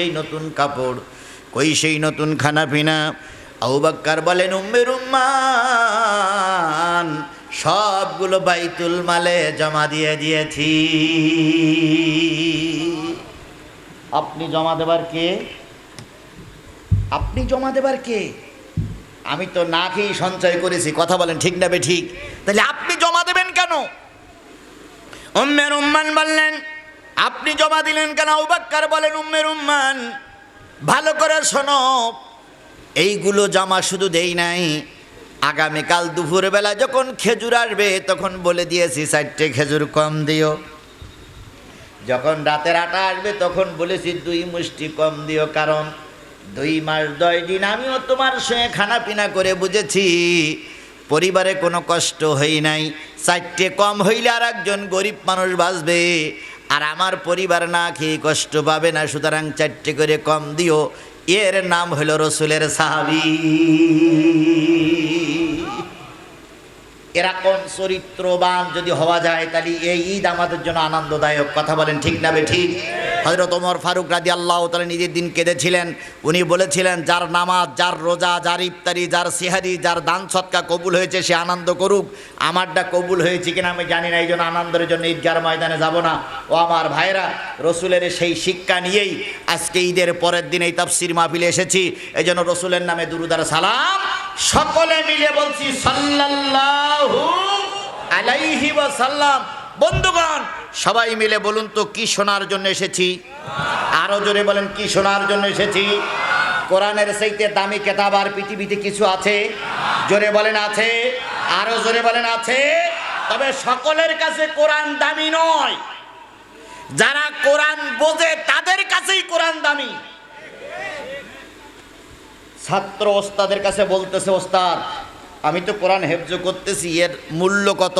সেই নতুন কাপড়, কই সেই নতুন খানা পিনা আউবাক্কার বলেন উম্মের উম্মান সবগুলো বাইতুল মালে জমা দিয়ে দিয়েছি। আপনি জমা দেবার কে? আপনি জমা দেবার কে? আমি তো না খেয়েই সঞ্চয় করেছি, কথা বলেন, ঠিক না বে ঠিক? তাহলে আপনি জমা দেবেন কেন? উম্মের উম্মান বললেন আপনি জমা দিলেন কেন? উবাক্কার বলেন উম্মের উম্মান ভালো করে শোনো, এইগুলো জমা শুধু দেই নাই। আগামীকাল দুপুরবেলা যখন খেজুর আসবে, তখন বলে দিয়েছি, চারটে খেজুর কম দিও। যখন রাতের আটা আসবে, তখন বলেছি, দুই মুষ্টি কম দিও, কারণ দুই মাস দশ দিন আমিও তোমার সঙ্গে খানা পিনা করে বুঝেছি, পরিবারে কোনো কষ্ট হই নাই। চারটে কম হইলে আর একজন গরিব মানুষ বাঁচবে। আর আমার পরিবার না খেয়ে কষ্ট পাবে না, সুতরাং চারটে করে কম দিও। এর নাম হলো রসুলের সাহাবি। এরকম চরিত্রবান যদি হওয়া যায়, তাহলে এই ঈদ আমাদের জন্য আনন্দদায়ক। কথা বলেন ঠিক না বে ঠিক? হজরত ওমর ফারুক রাজি আল্লাহ তালা নিজের দিন কেঁদেছিলেন। উনি বলেছিলেন, যার নামাজ, যার রোজা, যার ইফতারি, যার সিহারি, যার দান সৎকা কবুল হয়েছে, সে আনন্দ করুক। আমারটা কবুল হয়েছে কিনা আমি জানি না এই জন্য আনন্দের জন্য ঈদগার ময়দানে যাব না। ও আমার ভাইরা রসুলের সেই শিক্ষা নিয়েই আজকে ঈদের পরের দিন এই তাফসির মাহফিলে এসেছি। এই জন্য রসুলের নামে দুরুদার সালাম। সকলে মিলে বলছি, সাল্লাল্লাহু আলাইহি ওয়াসাল্লাম। বন্ধুগণ, সবাই মিলে বলুন তো, কি শোনার জন্য এসেছি? আরও জোরে বলেন, কি শোনার জন্য এসেছি? কোরআনের সেইতে দামি কেতাব আর পৃথিবীতে কিছু আছে? জোরে বলেন, আছে। আরও জোরে বলেন, আছে। তবে সকলের কাছে কোরআন দামি নয়। যারা কোরআন বোঝে, তাদের কাছেই কোরআন দামি। ছাত্র ওস্তাদের কাছে বলতেছে, ওস্তাদ, আমি তো কোরআন হেফজ করতেছি, এর মূল্য কত?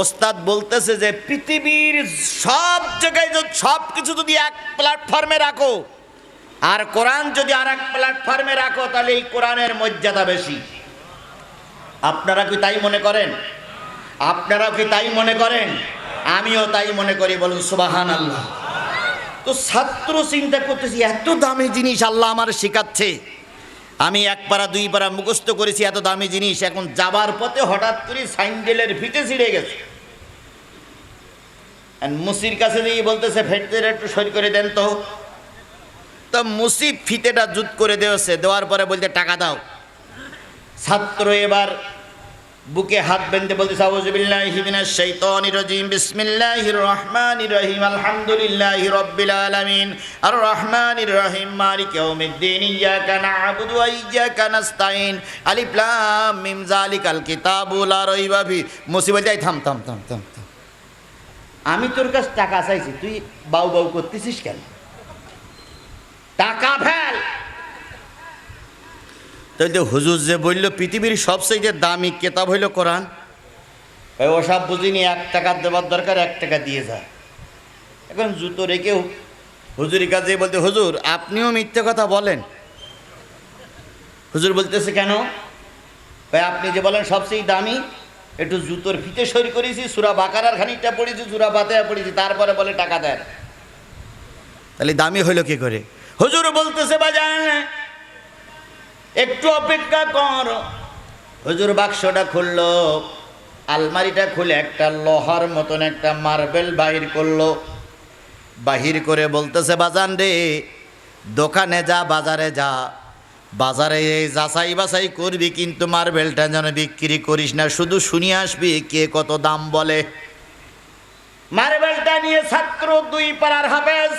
ওস্তাদ বলতেছে যে পৃথিবীর সব জায়গায় সব কিছু যদি এক প্ল্যাটফর্মে রাখো, আর কোরআন যদি আর এক প্ল্যাটফর্মে রাখো, তাহলে এই কোরআনের মর্যাদা বেশি। আপনারা কি তাই মনে করেন? আপনারা কি তাই মনে করেন? আমিও তাই মনে করি, বলুন সুবাহান আল্লাহ তো ছাত্র চিন্তা করতেছি, এত দামি জিনিস আল্লাহ আমার শেখাচ্ছে। আমি এক পাড়া, দুই পাড়া মুখস্থ করেছি এত দামি জিনিস, এখন যাবার পথে হঠাৎ করে সাইন্ডেলের ফিতে ছিঁড়ে গেছে। মুসির কাছে দিয়ে বলতেছে ফেটতে একটু সই করে দেন তো। তো মুসি ফিতেটা জুত করে দেওয়াছে, দেওয়ার পরে বলতে টাকা দাও। ছাত্র এবার বুকে হাত বেঁধে বলতে সাউজুবিল্লাহি মিনাশ শাইতানির রাজিম। বিসমিল্লাহির রহমানির রহিম। আলহামদুলিল্লাহি রাব্বিল আলামিন। আর রহমানির রহিম। মালিক ইয়াউমিদ্দিন। ইয়াকা না'বুদু ওয়া ইয়াকা নাস্তাইন আলিফ লাম মিম। যালিকাল কিতাবু লা রাইবা ফি। মুসিবত যাই, থাম থাম থাম থাম। আমি তোর কাছে টাকা চাইছি। তুই বাউ বাউ করতেছিস কেন? টাকা ফেল! তাহলে হুজুর যে বলল, পৃথিবীর সবচেয়ে দামি কেতাব হইল কোরআন। ওসব বুঝিনি, এক টাকা দেওয়ার দরকার, এক টাকা দিয়ে যা এখন জুতো রেখে হুজুরের কাছে বলতে, হুজুর, আপনিও মিথ্যে কথা বলেন। হুজুর বলতেছে, কেন? ভাই আপনি যে বলেন, সবচেয়ে দামি, একটু জুতোর ফিতে সই করেছি, সুরা বাকারার খানিকটা পড়েছি, সুরা বাতেয়া পড়েছি, তারপরে বলে টাকা দেন। তাহলে দামি হইল কি করে? হুজুর বলতেছে, বাজান একটু অপেক্ষা কর। হুজুর বাক্সটা খুললো, আলমারিটা খুলে একটা লোহার মতন একটা মার্বেল বাহির করল। বাহির করে বলতেছে, বাজান রে, দোকানে যা, বাজারে যা। বাজারে এই যাচাই বাছাই করবি কিন্তু মার্বেলটা যেন বিক্রি করিস না। শুধু শুনিয়ে আসবি কে কত দাম বলে। মার্বেলটা নিয়ে ছাত্র দুই পাড়ার হাফেজ,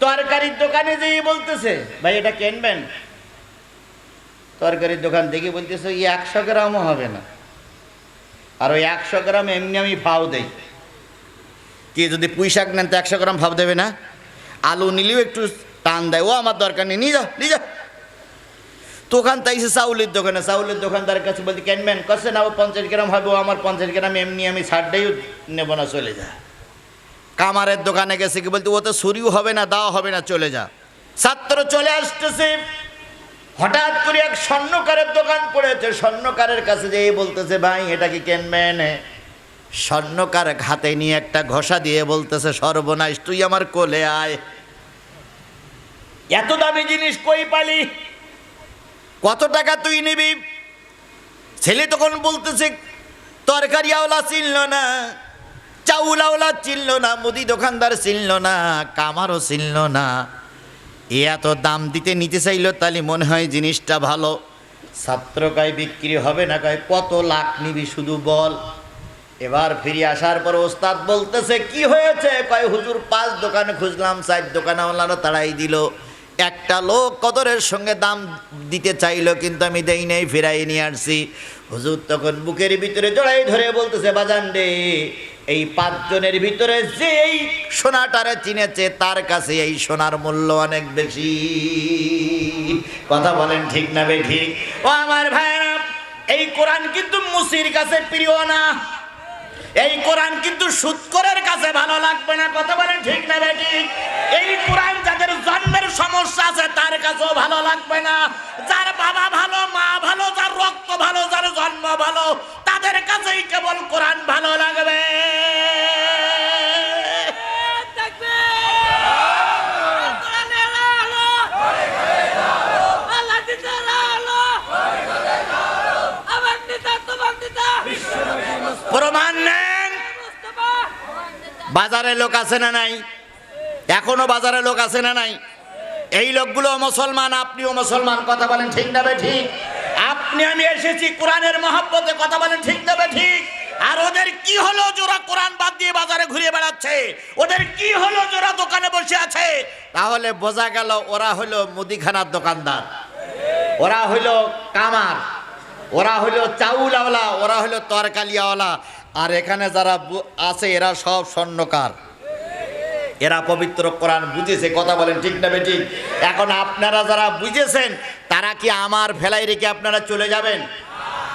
তরকারির দোকানে যেয়ে বলতেছে, ভাই, এটা কিনবেন? তরকারির দোকান দেখে বলতেছে, ওই একশো গ্রামও হবে না। আর ওই একশো গ্রাম এমনি আমি ফাও দেই। কি যদি পুঁই শাক নেন তো একশো গ্রাম ভাব দেবে না। আলু নিলেও একটু টান দেয়। ও, আমার দরকার নেই, নিয়ে যা নিয়ে যা। দোকান তাইছে চাউলের দোকানে, চাউলের দোকানদার কাছে বলতে কেনবেন কছে না ও পঞ্চাশ গ্রাম হবে, ও আমার পঞ্চাশ গ্রাম এমনি আমি ছাড়টাইও নেব না, চলে যা। কামারের দোকানে গেছে কি বলতে, ও তো ছুরিও হবে না, দাও হবে না, চলে যা। ছাত্র চলে আসতেছে। হঠাৎ করে এক স্বর্ণকারের দোকান পড়েছে, স্বর্ণকারের কাছে যেয়ে বলতেছে, ভাই, এটা কি কেনবেন? স্বর্ণকার ঘাতে নিয়ে একটা ঘষা দিয়ে বলতেছে, সর্বনাশ, তুই আমার কোলে আয়। এত দামি জিনিস কই পালি? কত টাকা তুই নিবি? ছেলে তখন বলতেছে তরকারি আওলা চিনল না চাউল আওলা চিনল না, মুদি দোকানদার চিনল না, কামারও চিনল না। এ এত দাম দিতে নিতে চাইলো, তাহলে মনে হয় জিনিসটা ভালো। ছাত্র কয়, বিক্রি হবে না কয়, কত লাখ নিবি শুধু বল। এবার ফিরে আসার পর ওস্তাদ বলতেছে, কি হয়েছে? কয়, হুজুর, পাঁচ দোকানে খুঁজলাম, চার দোকানে ওনারা তাড়াই দিল। একটা লোক কদরের সঙ্গে দাম দিতে চাইলো, কিন্তু আমি দেই নেই, ফিরাই নিয়ে আসছি। হুজুর তখন বুকের ভিতরে জড়াই ধরে বলতেছে, বাজান রে এই পাঁচজনের ভিতরে যে এই সোনাটারে চিনেছে, তার কাছে এই সোনার মূল্য অনেক বেশি। কথা বলেন ঠিক না বে ঠিক ও আমার ভাইরা, এই কোরআন কিন্তু মুসির কাছে প্রিয় না। এই কোরআন কিন্তু সুৎকরের কাছে ভালো লাগবে না। কথা বলেন ঠিক না বে ঠিক এই কোরআন যাদের জন্মের সমস্যা আছে, তার কাছেও ভালো লাগবে না। যার বাবা ভালো, মা ভালো, যার রক্ত ভালো, যার জন্ম ভালো কাছেই কেবল কোরআন ভালো লাগবে। প্রমাণ নেন। বাজারে লোক আছে না নাই? এখনও বাজারে লোক আছে না নাই? এই লোকগুলো মুসলমান, আপনিও মুসলমান, কথা বলেন ঠিক না ঠিক? আপনি, আমি এসেছি কোরআনের মহাব্বতে কথা বলেন, ঠিক না বে ঠিক? আর ওদের কি হলো জোরা কোরআন বাদ দিয়ে বাজারে ঘুরে বেড়াচ্ছে? ওদের কি হলো জোরা দোকানে বসে আছে? তাহলে বোঝা গেল ওরা হলো মুদিখানার দোকানদার। ওরা হইল কামার। ওরা হইল চাউলাওয়ালা, ওরা হইল তরকালিয়াওয়ালা আর এখানে যারা আছে, এরা সব স্বর্ণকার। এরা পবিত্র কোরআন বুঝেছে, কথা বলেন ঠিক না ঠিক এখন আপনারা যারা বুঝেছেন, তারা কি আমার ফেলাই রেখে আপনারা চলে যাবেন?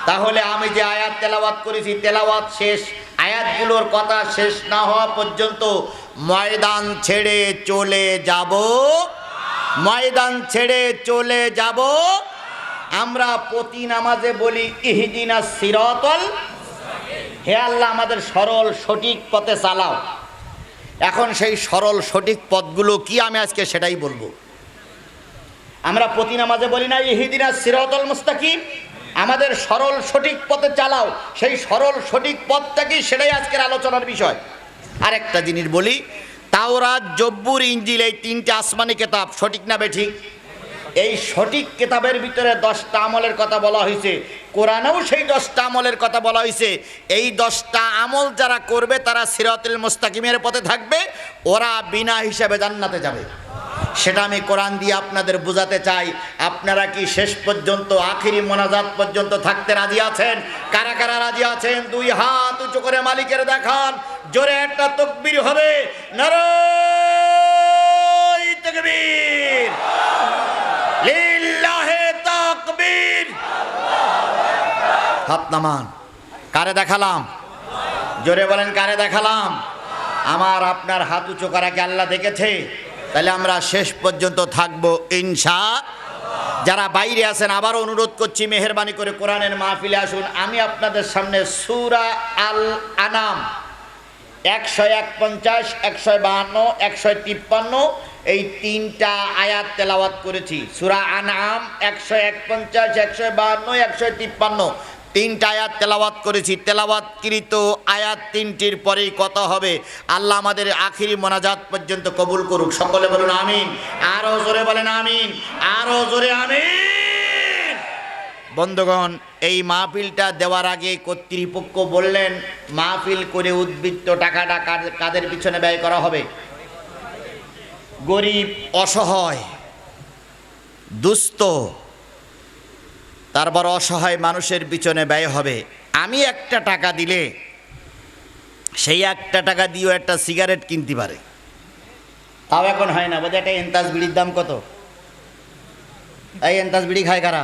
তাহলে আমি যে আয়াত তেলাওয়াত করেছি, তেলাওয়াত শেষ, আয়াতগুলোর কথা শেষ না হওয়া পর্যন্ত ময়দান ছেড়ে চলে যাব। ময়দান ছেড়ে চলে যাব। আমরা প্রতি নামাজে বলি, ইহদিনা সিরতল হে আল্লাহ, আমাদের সরল সঠিক পথে চালাও। এখন সেই সরল সঠিক পথগুলো কি আমি আজকে সেটাই বলব। আমরা প্রতি নামাজে বলি না, ইহিদিনা সিরতল মুস্তাকিম। আমাদের সরল সঠিক পথে চালাও, সেই সরল সঠিক পথটা কি সেটাই আজকের আলোচনার বিষয়। আরেকটা জিনিস বলি, তাওরাত, জব্বুর, ইঞ্জিল, এই তিনটে আসমানি কেতাব সঠিক না বেঠিক? এই সঠিক কেতাবের ভিতরে দশটা আমলের কথা বলা হয়েছে। কোরআনেও সেই দশটা আমলের কথা বলা হয়েছে। এই দশটা আমল যারা করবে, তারা সিরাতুল মুস্তাকিমের পথে থাকবে, ওরা বিনা হিসাবে জান্নাতে যাবে। সেটা আমি কোরআন দিয়ে আপনাদের বোঝাতে চাই। আপনারা কি শেষ পর্যন্ত, আখিরি মোনাজাত পর্যন্ত থাকতে রাজি আছেন? কারা কারা রাজি আছেন? দুই হাত উঁচু করে মালিকের দেখান। জোরে একটা তকবির হবে। নারী তকবীর। হাত নামান কারে দেখালাম? জোরে বলেন, কারে দেখালাম? আমার আপনার হাত উঁচু করাকে আল্লাহ দেখেছে? তাহলে আমরা শেষ পর্যন্ত থাকব, ইনশা যারা বাইরে আছেন, আবারও অনুরোধ করছি, মেহরবানি করে কোরআনের মাহফিলে আসুন। আমি আপনাদের সামনে সুরা আল আনাম একশো এক পঞ্চাশ একশো বাহান্ন, একশো তিপ্পান্ন, এই তিনটা আয়াত তেলাওয়াত করেছি। সুরা আনাম, একশো এক পঞ্চাশ একশো বাহান্ন, একশো তিপ্পান্ন। তিনটা আয়াত তেলাওয়াত করেছি, তেলাওয়াতকৃত আয়াত তিনটির পরেই কত হবে? আল্লাহ আমাদের আখিরি মোনাজাত পর্যন্ত কবুল করুক। সকলে বলুন আমিন। আরও জোরে বলেন আমিন। আরও জোরে আমিন। বন্ধুগণ, এই মাহফিলটা দেওয়ার আগে কর্তৃপক্ষ বললেন, মাহফিল করে উদ্বৃত্ত টাকাটা কাদের পিছনে ব্যয় করা হবে? গরিব, অসহায়, দুস্থ তারপর অসহায় মানুষের পিছনে ব্যয় হবে। আমি একটা টাকা দিলে, সেই একটা টাকা দিয়েও একটা সিগারেট কিনতে পারে। তাও এখন হয় না। বোধ একটা এন্তাজ বিড়ির দাম কত? এই এন্তাজ বিড়ি খায় কারা?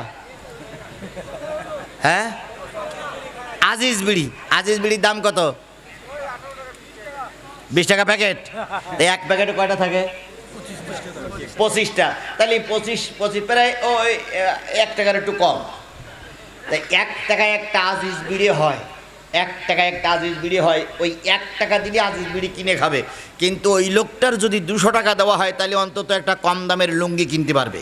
হ্যাঁ? আজিজ বিড়ি। আজিজ বিড়ির দাম কত? বিশ টাকা প্যাকেট। এক প্যাকেটে কয়টা থাকে? পঁচিশটা। তাহলে পঁচিশ পঁচিশ প্রায় ওই এক টাকার একটু কম। তাই এক টাকায় একটা আজিজ বিড়ি হয়, এক টাকায় একটা আজিজ বিড়ি হয়, ওই এক টাকা দিলে আজিজ বিড়ি কিনে খাবে। কিন্তু ওই লোকটার যদি দুশো টাকা দেওয়া হয়, তাহলে অন্তত একটা কম দামের লুঙ্গি কিনতে পারবে।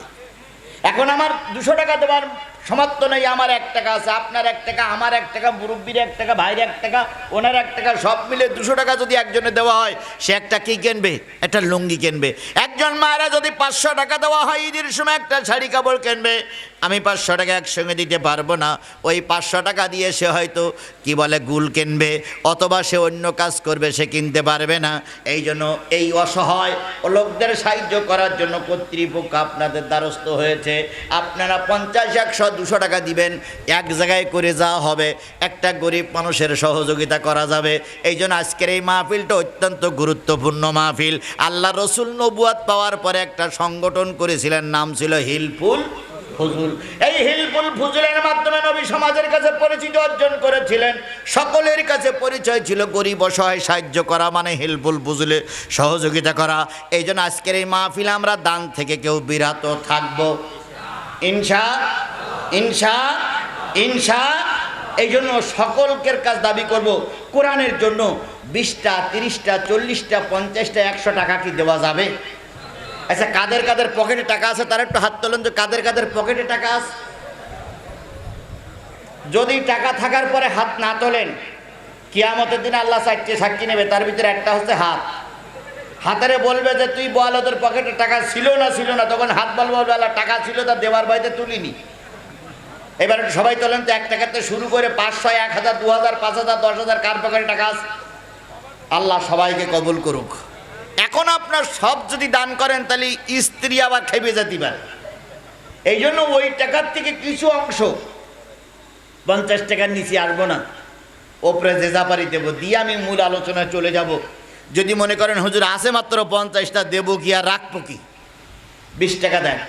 এখন আমার দুশো টাকা দেওয়ার সমাপ্ত নেই, আমার এক টাকা আছে, আপনার এক টাকা, আমার এক টাকা, মুরব্বীর এক টাকা, ভাইয়ের এক টাকা, ওনার এক টাকা, সব মিলে দুশো টাকা যদি একজনে দেওয়া হয়, সে একটা কি কিনবে? একটা লুঙ্গি কিনবে। একজন মায়েরা যদি পাঁচশো টাকা দেওয়া হয় ঈদের সময় একটা শাড়ি কাপড় কিনবে, আমি পাঁচশো টাকা একসঙ্গে দিতে পারব না। ওই পাঁচশো টাকা দিয়ে সে হয়তো, কি বলে, গুল কিনবে, অথবা সে অন্য কাজ করবে, সে কিনতে পারবে না। এই জন্য এই অসহায় ও লোকদের সাহায্য করার জন্য কর্তৃপক্ষ আপনাদের দ্বারস্থ হয়েছে। আপনারা পঞ্চাশ, একশো, দুশো টাকা দিবেন, এক জায়গায় করে যাওয়া হবে, একটা গরিব মানুষের সহযোগিতা করা যাবে। এই জন্য আজকের এই মাহফিলটা অত্যন্ত গুরুত্বপূর্ণ মাহফিল। আল্লাহ রসুল নবুয়াত পাওয়ার পরে একটা সংগঠন করেছিলেন, নাম ছিল হিলফুল ফুজুল। এই হিলফুল ফুজুলের মাধ্যমে নবী সমাজের কাছে পরিচিত অর্জন করেছিলেন। সকলের কাছে পরিচয় ছিল গরিব, অসহায়, সাহায্য করা মানে হিলফুল ফুজুলে সহযোগিতা করা। এই জন্য আজকের এই মাহফিলে আমরা দান থেকে কেউ বিরত থাকব। ইনশা ইনশা ইনশা। এই জন্য সকলকের কাজ দাবি করব, কোরআনের জন্য বিশটা, তিরিশটা, চল্লিশটা, পঞ্চাশটা, একশো টাকা কি দেওয়া যাবে? আচ্ছা কাদের কাদের পকেটে টাকা আছে তারা একটু হাত তোলেন যে কাদের কাদের পকেটে টাকা আছে? যদি টাকা থাকার পরে হাত না তোলেন, কিয়ামতের দিন আল্লাহ চারটে সাক্ষী নেবে, তার ভিতরে একটা হচ্ছে হাত। হাতারে বলবে যে, তুই বল ওদের পকেটে টাকা ছিল না ছিল না। তখন হাত বল বলবে, আল্লাহ, টাকা ছিল তা দেওয়ার বাড়িতে তুলিনি। এবার একটু সবাই তোলেন তো, এক টাকাতে শুরু করে পাঁচশো, এক হাজার, দু হাজার, পাঁচ হাজার, দশ হাজার, কার পকেটে টাকা আছে? আল্লাহ সবাইকে কবুল করুক। এখন আপনার সব যদি দান করেন, তাহলে স্ত্রী আবার খেপে যেতে পারে। এই জন্য ওই টাকার থেকে কিছু অংশ, পঞ্চাশ টাকার নিচে আসব না ওপরে যে পারি দেবো। দিয়ে আমি মূল আলোচনায় চলে যাব। যদি মনে করেন, হুজুর, আছে মাত্র পঞ্চাশটা, দেবো কি আর রাখব কি? বিশ টাকা দেন।